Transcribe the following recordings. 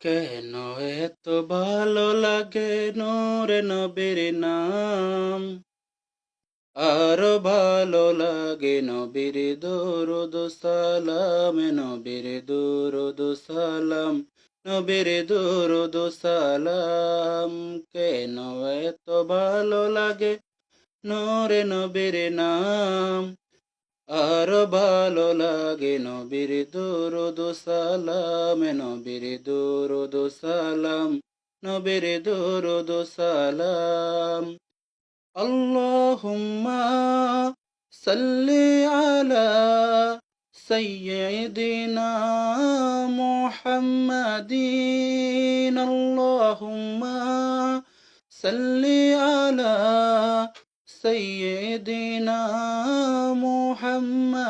কেন এত ভালো লাগে নূরে নবীর নাম? আরও ভালো লাগে নবীর দরুদ সালাম, নবীর দরুদ সালাম, নবীর দরুদ সালাম। কেন এত ভালো লাগে নূরে নবীর নাম? আরও ভালো লাগে নবীর দরুদ সালাম নবীর দরুদ সালাম নবীর দরুদ সালাম আল্লাহুম্মা সাল্লি আলা সাইয়্যিদিনা মুহাম্মাদিন আল্লাহুম্মা সাল্লি আলা সৈয়দিনা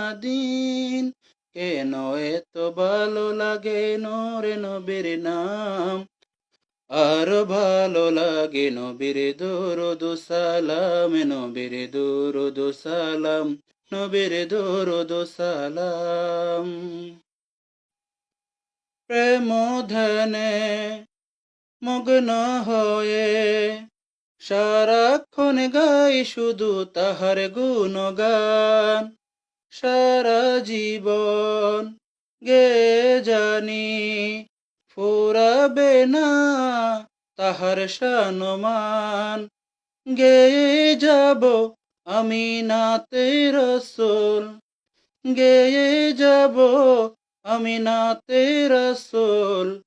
মুহাম্মাদিন কেন এত ভালো লাগে নরে নবীর নাম? আর ভালো লাগে নবীর দরুদ সালাম, নবীর দরুদ সালাম, নবীর দরুদ সালাম। প্রেম ধনে মগ্ন হয়ে সারাক্ষণ গাই শুধু তাহার গুণগান। সারা জীবন গে জানি ফুরাবে না তাহার সানমান। গে যাব আমি নাতে রসুল। গেয়ে যাব আমি নাতে রসুল।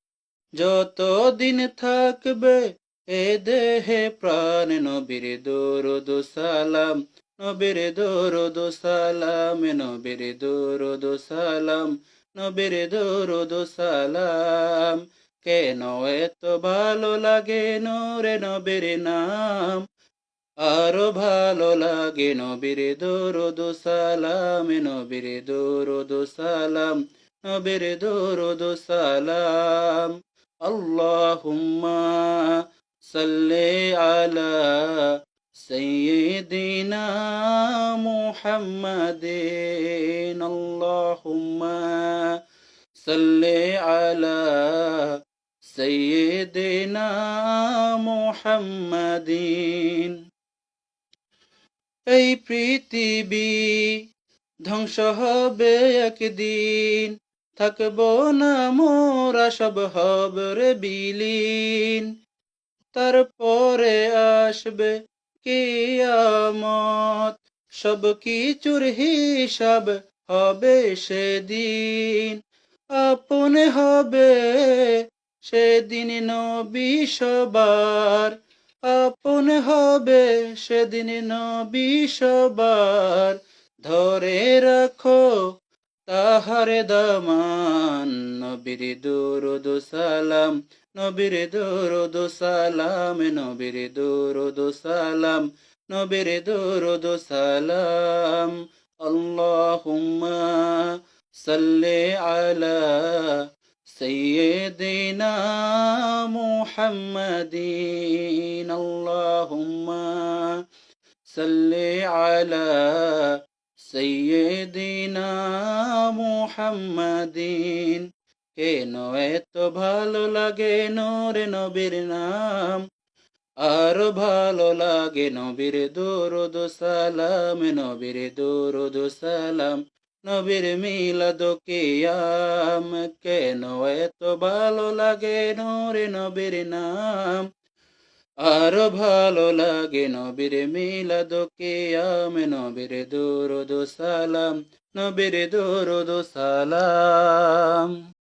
যতদিন থাকবে এ দেহে প্রাণ নবীর দরুদ সালাম। নবীর দরুদ সালাম, নবীর দরুদ সালাম, নবীর দরুদ সালাম। কেন এত ভালো লাগে নূরে নবীর নাম? আরও ভালো লাগে নবীর দরুদ সালাম, নবীর দরুদ সালাম, নবীর দরুদ সালাম। আল্লাহুম্মা সাল্লি আলা সাইয়্যিদিনা মুহাম্মাদিন আল্লাহুম্মা সাল্লি আলা সাইয়্যিদিনা মুহাম্মাদিন এই পৃথিবী ধ্বংস হবে একদিন, থাকব না মোরা, সব হব রে বিলীন। তারপরে আসবে কিয়ামত সব কিছুর হিসাব হবে সেদিন আপন হবে সেদিন নবী সবার আপন হবে সেদিন নবী সবার ধরে রাখো তাহারে দামান নবীর দুরুদ সালাম নবীর দুরুদ সালাম নবীর দুরুদ সালাম নবীর দুরুদ সালাম আল্লাহুম্মা সাল্লি আলা سيدنا محمد اللهم صل على سيدنا محمد কেন এত ভালো লাগে নরে নবীর নাম? আর ভালো লাগে নবীর দরুদ সালাম, নবীর দরুদ সালাম, নবীর মিলাদ কিয়াম। কেন এত ভালো লাগে নরে নবীর নাম? আর ভালো লাগে নবীর মিলাদ কিয়াম, নবীর দরুদ সালাম, নবীর দরুদ সালাম।